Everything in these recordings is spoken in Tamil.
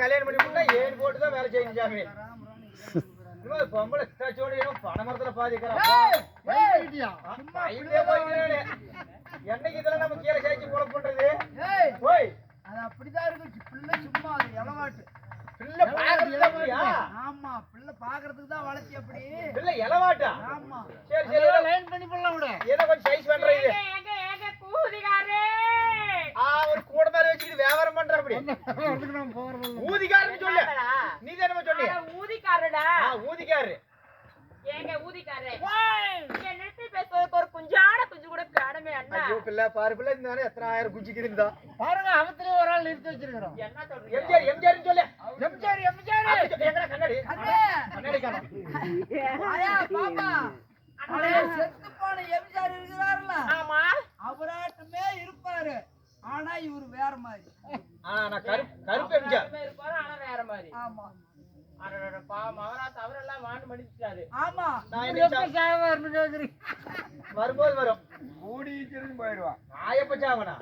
கல்யாணம் பண்ணி முன்னா ஏழு போட்டு தான் வேலை செய்யணும் சாமி. இவன் பொம்பளை தச்சோட பனை மரத்துல பாதிக்கிறான். என்னைக்கு இதெல்லாம் நம்ம கீழே சேர்த்து கொலை பண்றது போய். அது அப்படிதான் இருக்கு பிள்ளை சும்மா அது இளவாட்டு பிள்ளை பாக்குறது அப்படியா ஆமா பிள்ளை பாக்குறதுக்கு தான் வளர்ச்சி அப்படி. பிள்ளை இளவாட்டா ஆமா. சரி சரி ஏதோ- லைன் பண்ணி போடலாம் விட. ஏதோ கொஞ்சம் சைஸ் பண்ற இது ஏங்க ஏங்க கூதிகாரே ஆ ஒரு கூட மாதிரி வச்சுக்கிட்டு வியாபாரம் பண்ற அப்படி ஊதிக்காரன்னு சொல்லு. நீ தானே அட, ஊதிக்காரடா ஊதிக்காரு. ஏங்க ஊதிக்காரே இங்க நிறுத்தி பேசுறதுக்கு ஒரு குஞ்சான குஞ்சு கூட காணுமே அண்ணா. ஐயோ பிள்ளை பாரு பிள்ளை இருந்தானே எத்தனை ஆயிரம் குஞ்சிக்குது இருந்தா. பாருங்க அவத்திலே ஒரு ஆள் நிறுத்தி வச்சிருக்கிறோம். என்ன சொல்றீங்க? எம்ஜிஆர் எம்ஜிஆர் சொல்லு. எம்ஜிஆர் எம்ஜிஆர். சொல்லு. எங்கடா கண்ணாடி? கண்ணாடி காணோம் ஆயா பாப்பா. அடே செத்து போன எம்ஜிஆர் இருக்கிறாருல. ஆமா. அவராட்டுமே இருப்பாரு. ஆனா இவர் வேற மாதிரி. ஆ நான் கருப்பு கருப்பு எம்ஜிஆர் இருப்பாரு ஆனா வேற மாதிரி. ஆமா. பாவம் அவரெல்லாம் வாண்டு மடிச்சிட்டாரு ஆமா. நான் எப்ப வரும்போது வரும். கூடி திரும்பி போயிடுவான். நான் எப்ப சாவனா?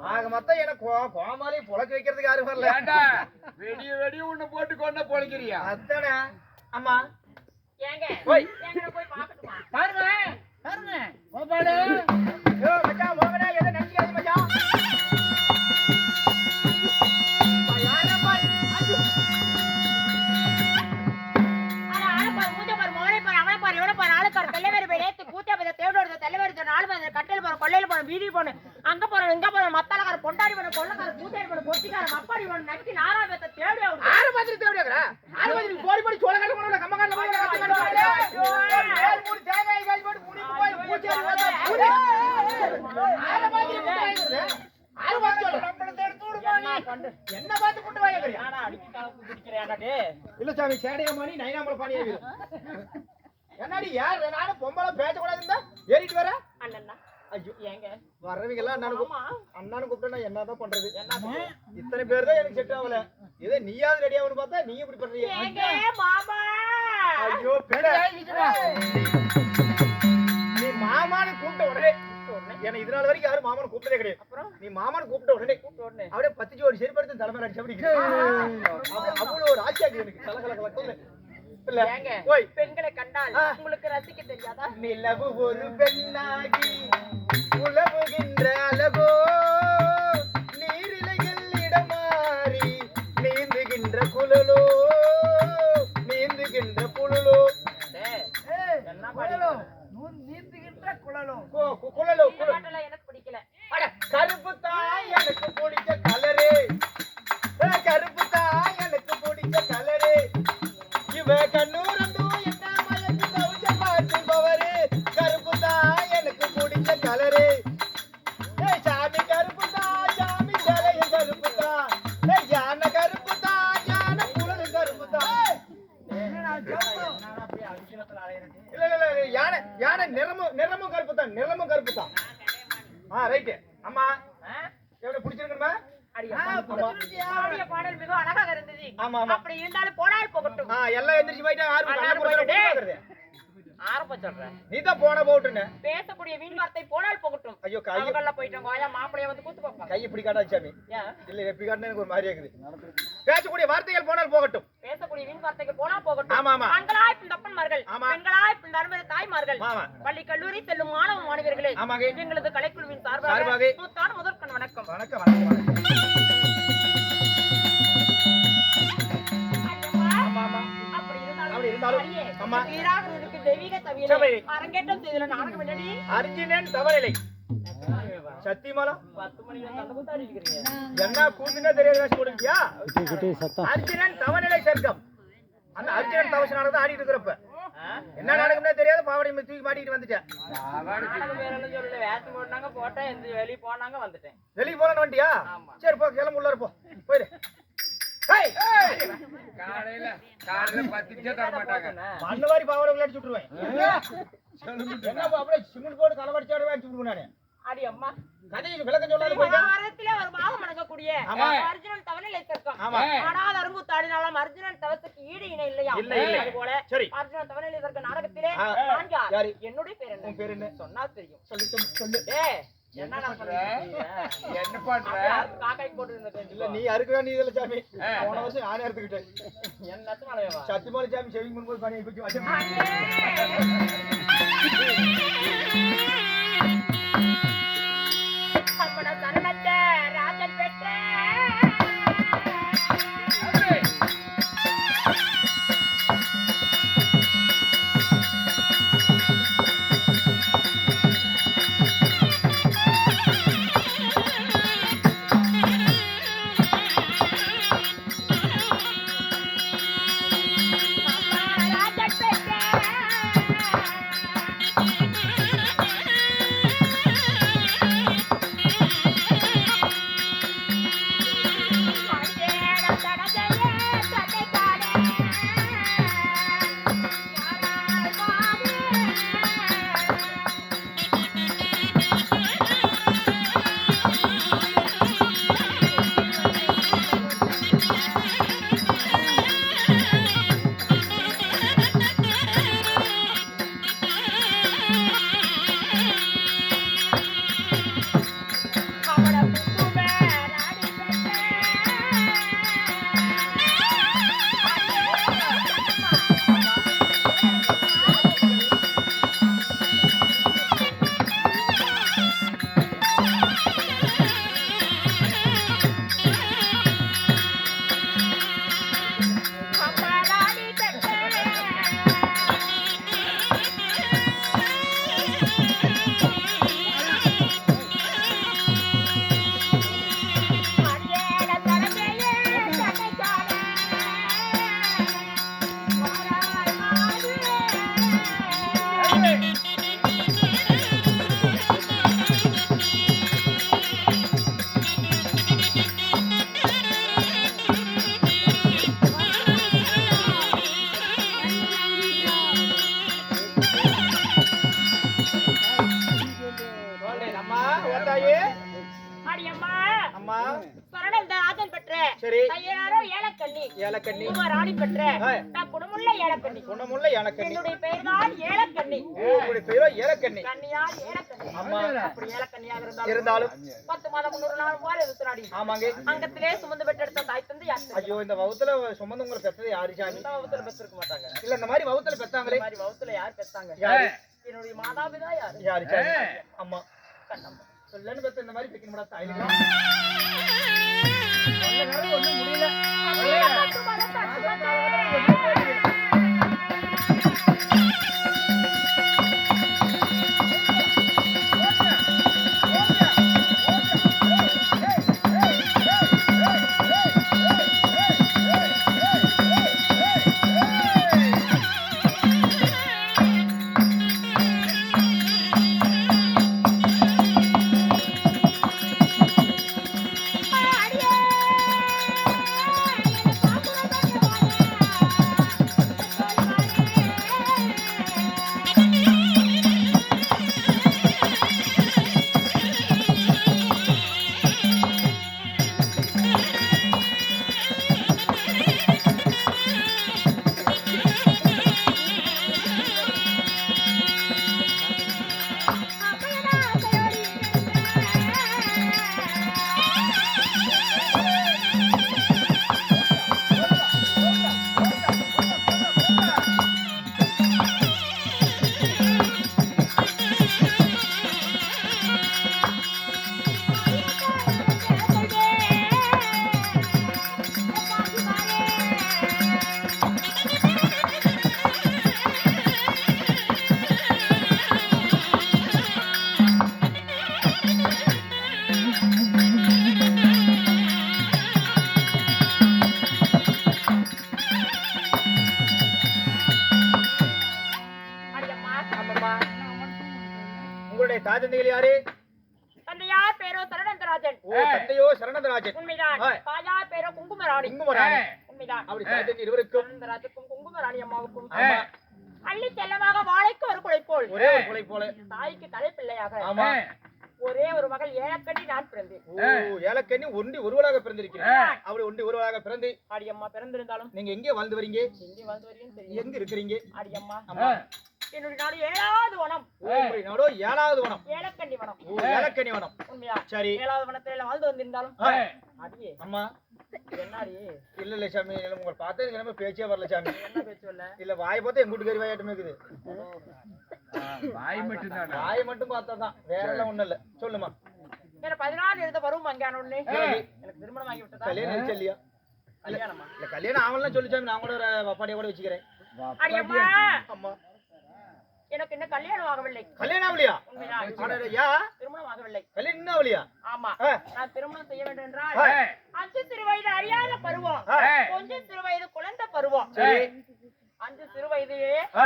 ஆக மொத்தம் எனக்கு கோ- கோமாளி புழக்க வைக்கிறதுக்கு யாரும் வரல. ஏண்டா? வெடிய வெடிய உன்னை போட்டு கொண்ட பொழைக்கிறியா? அத்தானே அம்மா. ஏங்க? போய். பாக்கட்டுமா பாருங்க பாருங்க. கோபாலு ஆறு மாதிரி தேவையாக்குறா ஆறு மாதிரி போடி போடி சோள கட்ட போடல கம்ம கட்ட போடல கத்த கட்ட போடல ஏழு மூணு தேங்காய் காய் போட்டு முடிக்கு போய் பூச்சி ஆறு மாதிரி முட்டை வாங்குறது ஆறு மாதிரி சொல்ல என்ன பார்த்து அடிக்கி கலப்பு பிடிக்கிறேன் டேய். இல்ல சாமி சேடைய மணி நைனாம்பல பாணி ஆகுது என்னடி யார்? நானும் பொம்பளை பேச கூடாதுன்னா ஏறிட்டு வர அண்ணன்னா, ஐயோ ஏங்க வர்றவங்க எல்லாம் அண்ணனு கூப்பிட்டா நான் என்னதான் பண்றது? என்ன இத்தனை பேர் தான் எனக்கு செட் ஆகல. இதே நீயாவது ரெடி ஆகணும் பார்த்தா நீ இப்படி பண்றீங்க. ஏங்க மாமா. ஐயோ பெட நீ மாமான்னு கூப்பிட்ட உடனே ஏன்னா இது நாள் வரைக்கும் யாரும் மாமான்னு கூப்பிட்டதே கிடையாது. அப்புறம்? நீ மாமான்னு கூப்பிட்ட உடனே உடனே. அப்படியே பத்து ஜோடி செருப்படுத்து தலைமையில அடிச்சு அப்படி அவ்வளவு ஒரு ஆட்சியாக்கு எனக்கு. கல கல கல இல்ல ஏங்க ஓய் பெண்களை கண்டால். உங்களுக்கு ரசிக்க தெரியாதா? நிலவு ஒரு பெண்ணாகி కులము గిండ్రాలగో கலரு ஏய், சாமி கருப்பு தான் சாமி சிலைய கருப்பு தான் ஏய், யானை கருப்பு தான் யானை புலனு கருப்பு தான் என்னடா ஜம்பு? இல்ல இல்ல இல்ல யானை யானை நிறமும் நிறமும் கருப்பு தான் நிறமும் கருப்பு தான் ஆ ரைட்டு. அம்மா? எப்படி பிடிச்சிருக்கணுமா பாடல் மிக அழகாக இருந்தது. அப்படி இருந்தாலும் போனால் போகட்டும். எல்லாம் எந்திரிச்சு போயிட்டா ஆறு எல்லாரும் போயிட்டு. ஆரம்ப சொல்றேன் நீ தான் போன போட்டுன்னு பேசக்கூடிய வீண் வார்த்தை போனால் போகட்டும். ஐயோ கை அவங்கள போயிட்டோம் கோயா மாப்பிளைய வந்து கூத்து பார்ப்பாங்க. கை இப்படி சாமி. இல்ல எப்படி காட்டினா எனக்கு ஒரு மாதிரியா இருக்குது. பேசக்கூடிய வார்த்தைகள் போனால் போகட்டும். பேசக்கூடிய வீண் வார்த்தைக்கு போனா போகட்டும். ஆமா, ஆமா. ஆண்களாய் பின் தப்பன்மார்கள். பெண்களாய் தருமர தாய்மார்கள். பள்ளி கல்லூரி செல்லும் மாணவ மாணவியர்களே. எங்களது கலைக்குழுவின் சார்பாக. முதற்கண் வணக்கம் வணக்கம் வணக்கம். சீராக இருக்கு தெய்வீக சபை. தவியலை அரங்கேற்றம் செய்தல நாடகம் என்னடி? அர்ஜுனன் என்ன கூத்துனே தெரியாத தவநிலை சர்க்கம். அந்த அர்ஜுனன் தவசனால தான் ஆடிட்டு இருக்கிறப்ப. என்ன நடக்கும்னே தெரியாது பாவடை மேல தூக்கி மாட்டிட்டு வந்துட்டேன். நாடகம் போட்டேன் எந்த வெளியே போனாங்க வந்துட்டேன். வெளிய போலான்னு வந்துட்டியா. சரி போ கிளம்பு உள்ளார போ. போயிரு. காலையில காலையில பத்து நிமிஷம் தர மாட்டாங்க. மண்ணு வாரி பாவாடை விளையாடி சுட்டுருவேன் என்ன பா, அப்படியே சிமெண்ட் போட்டு களவடிச்சாடு அடிச்சு விடுவேன் நானு. அடி அம்மா. கதையை விளக்கம் சொல்லாத போயிட்டா மகாபாரதத்திலே ஒரு பாகம் வணங்கக்கூடிய ஆமா. அர்ஜுனன் தவநிலை தர்க்கம் ஆமா. ஆனால் அரும்புத்தாடினாலும் அர்ஜுனன் தவத்துக்கு ஈடு இணை இல்லையா? இல்லை, இல்லை. அது போல சரி. அர்ஜுனன் தர்க்க நாடகத்திலே? என்னுடைய பேர் என்ன? உன் பேர் என்ன? சொன்னா தெரியும். சொல்லு சொல்லு, சொல்லு. ஏ என்னடா பண்ற? என்ன பண்ற? காக்காய் போட்டு இல்ல நீ அறுக்க வேண்டியதில்ல சாமி. ஆ. போன வருஷம் நானே அறுத்துக்கிட்டேன். என்ன சத்தியமான சாமி செவிங் பண்ணும்போது பணியை அப்பட சரணத்தை ராஜன் பெற்ற! நான் குணமுள்ள ஏலக்கண்ணி. குணமுள்ள ஏலக்கண்ணி. என்னுடைய பெயர்தான் ஏலக்கண்ணி. உங்களுடைய பெயரோ ஏலக்கண்ணி. கண்ணியால் ஏலக்கண்ணி. அம்மா அப்படி ஏலக்கண்ணியாக இருந்தாலும் இருந்தாலும் பத்து மாதம் முன்னூறு நாள் போல இருக்கிறாடி ஆமாங்க. அங்கத்திலே சுமந்து பெற்றெடுத்த தாய் தந்து யார்? ஐயோ இந்த வகுத்துல சுமந்து உங்களை பெத்தது யாரு சாமி இந்த வகுத்துல பெற்றிருக்க மாட்டாங்க. இல்ல இந்த மாதிரி வகுத்துல பெத்தாங்களே. மாதிரி வகுத்துல யார் யாரு? என்னுடைய மாதாபிதா யாரு? யாரு அம்மா கண்ணம்மா. சொல்லன்னு பெத்த இந்த மாதிரி பெக்க முடியாது தாய்க்கலாம் சொல்ல முடியல. உங்களுடைய தாய் தந்தைகள் யாரு? தந்தையார் பேரோ சரணந்தராஜன். ஓ தந்தையோ சரணந்தராஜன். உண்மைதான். தாயார் பேரோ குங்குமராணி. குங்குமராணி. உண்மைதான். அப்படி தாய் தந்தை இருவருக்கும். சரணந்தராஜுக்கும் குங்குமராணி அம்மாவுக்கும். அள்ளி செல்லமாக வாழைக்கு ஒரு குலை போல். ஒரே ஒரு கொலை போல. தாய்க்கு தலைப்பிள்ளையாக ஆமா. ஒரே ஒரு மகள் ஏழக்கண்ணி நான் பிறந்தேன் ஓ ஏலக்கண்ணி ஒண்டி ஒருவராக பிறந்திருக்கிறேன். அப்படி ஒண்டி ஒருவராக பிறந்து அடியம்மா பிறந்திருந்தாலும். நீங்க எங்கே வாழ்ந்து வரீங்க? எங்கே வாழ்ந்து தெரியும் எங்க இருக்கிறீங்க? அடியம்மா ஆமா. என்னுடைய நாடு ஏழாவது வனம். உங்களுடைய நாடோ ஏழாவது வனம். ஏலக்கண்ணி வனம். ஓ ஏலக்கனி வனம். உண்மையா? சரி. ஏழாவது வனத்துல வாழ்ந்து வந்திருந்தாலும் ஆ, அடியே. அம்மா. என்னடி? இல்ல இல்ல சாமி. இல்ல உங்களை பார்த்தா எனக்கு என்னமோ பேச்சே வரல சாமி. என்ன பேச்சு இல்ல இல்ல வாயை பார்த்தா எங்க வீட்டுக்காரி வாயாட்டமே இருக்குது. வாய் மட்டும்தான்? வாயை மட்டும் பார்த்தா தான் வேற எல்லாம் ஒண்ணும் இல்ல. சொல்லுமா. எனக்கு பதினாறு எழுத வரும் அங்கான சரி. எனக்கு திருமணம் ஆகி விட்டதா? கல்யாணம் ஆயிடுச்சா இல்லையா? கல்யாணமா? இல்ல கல்யாணம் ஆகலாம் சொல்லி சாமி. நான் கூட ஒரு கூட வச்சுக்கிறேன். அடி அம்மா அம்மா. எனக்கு இன்னும் கல்யாணம் ஆகவில்லை. கல்யாணம் ஆகலையா திருமணம் ஆகவில்லை. கல்யாணம் ஆகலையா? ஆமா. நான் திருமணம் செய்ய வேண்டும் என்றால் அஞ்சு சிறு வயது அறியாத பருவம். கொஞ்சம் சிறு வயது குழந்தை பருவம். அஞ்சு சிறு வயது ஆ,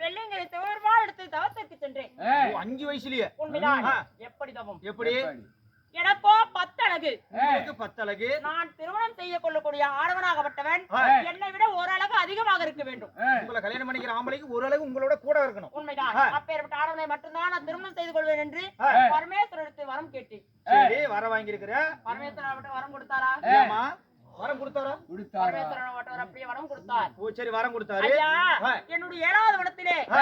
வெள்ளைங்களை தவறுபால் எடுத்து தவத்திற்கு சென்றேன். அஞ்சு வயசுலயே? உண்மைதான். எப்படி தவம்? எப்படி? எனக்கோ பத்து அழகு உங்களுக்கு பத்து அழகு நான் திருமணம் செய்ய கொள்ளக்கூடிய ஆடவனாகப்பட்டவன் ஆ. என்னை விட ஓரளவு அதிகமாக இருக்க வேண்டும். உங்களை கல்யாணம் பண்ணிக்கிற ஆம்பளைக்கு ஓரளவு உங்களோட கூட இருக்கணும். உண்மைதான். அப்பேற்பட்ட ஆடவனை மட்டும்தான் நான் திருமணம் செய்து கொள்வேன் என்று. பரமேஸ்வரத்து வரம் கேட்டேன். சரி வர வாங்கியிருக்கிற? பரமேஸ்வரன் மட்டும் வரம் கொடுத்தாரா? வரம் கொடுத்தாரா? பரமேஸ்வரன் மட்டும் அப்படியே வரம் கொடுத்தார். ஓ சரி வரம் கொடுத்தாரு. என்னுடைய ஏழாவது வனத்திலே ஆ.